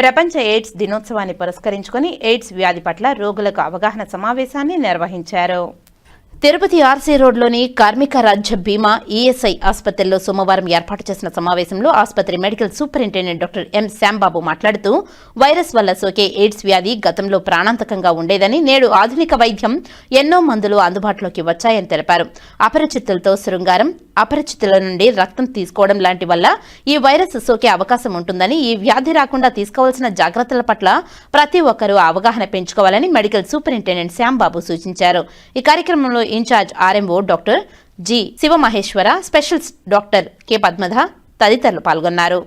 ప్రపంచ ఎయిడ్స్ దినోత్సవాన్ని పురస్కరించుకొని ఎయిడ్స్ వ్యాధి పట్ల రోగులకు అవగాహన సమావేశాన్ని నిర్వహించారు. తిరుపతి ఆర్సీ రోడ్లోని కార్మిక రాజ్య బీమా ఈఎస్ఐ ఆసుపత్రిలో సోమవారం ఏర్పాటు చేసిన సమావేశంలో ఆసుపత్రి medical superintendent doctor M Shyambabu మాట్లాడుతూ వైరస్ వల్ల సోకే ఎయిడ్స్ వ్యాధి గతంలో ప్రాణాంతకంగా ఉండేదని నేడు ఆధునిక వైద్యం ఎన్నో మందులు అందుబాటులోకి వచ్చాయని తెలిపారు. అపరిచితులతో శృంగారం అపరిచితుల నుండి రక్తం తీసుకోవడం లాంటి వల్ల ఈ వైరస్ సోకే అవకాశం ఉంటుందని ఈ వ్యాధి రాకుండా తీసుకోవాల్సిన జాగ్రత్తల పట్ల ప్రతి ఒక్కరూ అవగాహన పెంచుకోవాలని మెడికల్ సూపరింటెండెంట్ శ్యాంబాబు సూచించారు. ఈ కార్యక్రమంలో incharge RMO doctor G Sivamaheswara special doctor K Padmadha తదితరులు పాల్గొన్నారు.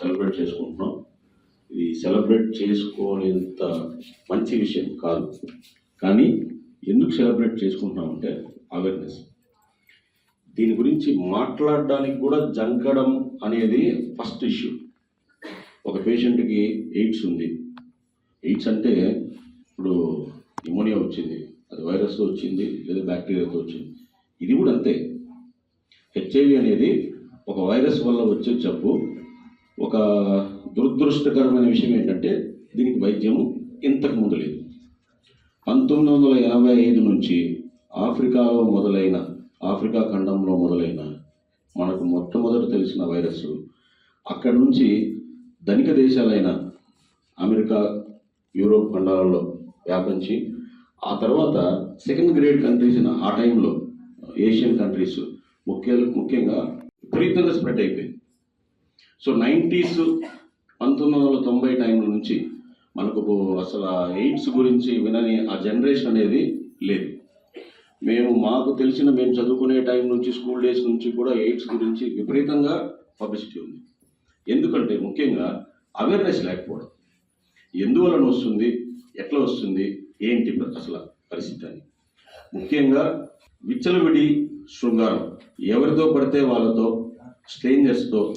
సెలబ్రేట్ చేసుకుంటున్నాం. ఇది సెలబ్రేట్ చేసుకోలేంత మంచి విషయం కాదు. కానీ ఎందుకు సెలబ్రేట్ చేసుకుంటున్నాం అంటే అవేర్నెస్ దీని గురించి మాట్లాడడానికి కూడా జంకడం అనేది ఫస్ట్ ఇష్యూ. ఒక పేషెంట్కి ఎయిడ్స్ ఉంది. ఎయిడ్స్ అంటే ఇప్పుడు న్యూమోనియా వచ్చింది అది వైరస్తో వచ్చింది లేదా బ్యాక్టీరియాతో వచ్చింది. ఇది కూడా అంతే. హెచ్ఐవి అనేది ఒక వైరస్ వల్ల వచ్చే జబ్బు. ఒక దురదృష్టకరమైన విషయం ఏంటంటే దీనికి వైద్యము ఇంతకు ముందు లేదు. పంతొమ్మిది వందల ఎనభై ఐదు నుంచి ఆఫ్రికాలో మొదలైన ఆఫ్రికా ఖండంలో మనకు మొట్టమొదట తెలిసిన వైరస్. అక్కడి నుంచి ధనిక దేశాలైన అమెరికా యూరోప్ ఖండాలలో వ్యాపించి ఆ తర్వాత సెకండ్ గ్రేడ్ కంట్రీస్ ఆ టైంలో ఏషియన్ కంట్రీస్ ముఖ్య ముఖ్యంగా విపరీతంగా స్ప్రెడ్ అయిపోయింది. సో నైంటీస్ పంతొమ్మిది వందల తొంభై టైంల నుంచి మనకు అసలు ఎయిడ్స్ గురించి వినని ఆ జనరేషన్ అనేది లేదు. మేము మాకు తెలిసిన మేము చదువుకునే టైం నుంచి స్కూల్ డేస్ నుంచి కూడా ఎయిడ్స్ గురించి విపరీతంగా పబ్లిసిటీ ఉంది. ఎందుకంటే ముఖ్యంగా అవేర్నెస్ లేకపోవడం. ఎందువలన వస్తుంది? ఎట్లా వస్తుంది? ఏంటి అసలు పరిస్థితి అని. ముఖ్యంగా విచ్చలవిడి శృంగారం. ఎవరితో పడితే వాళ్ళతో స్ట్రేంజర్స్తో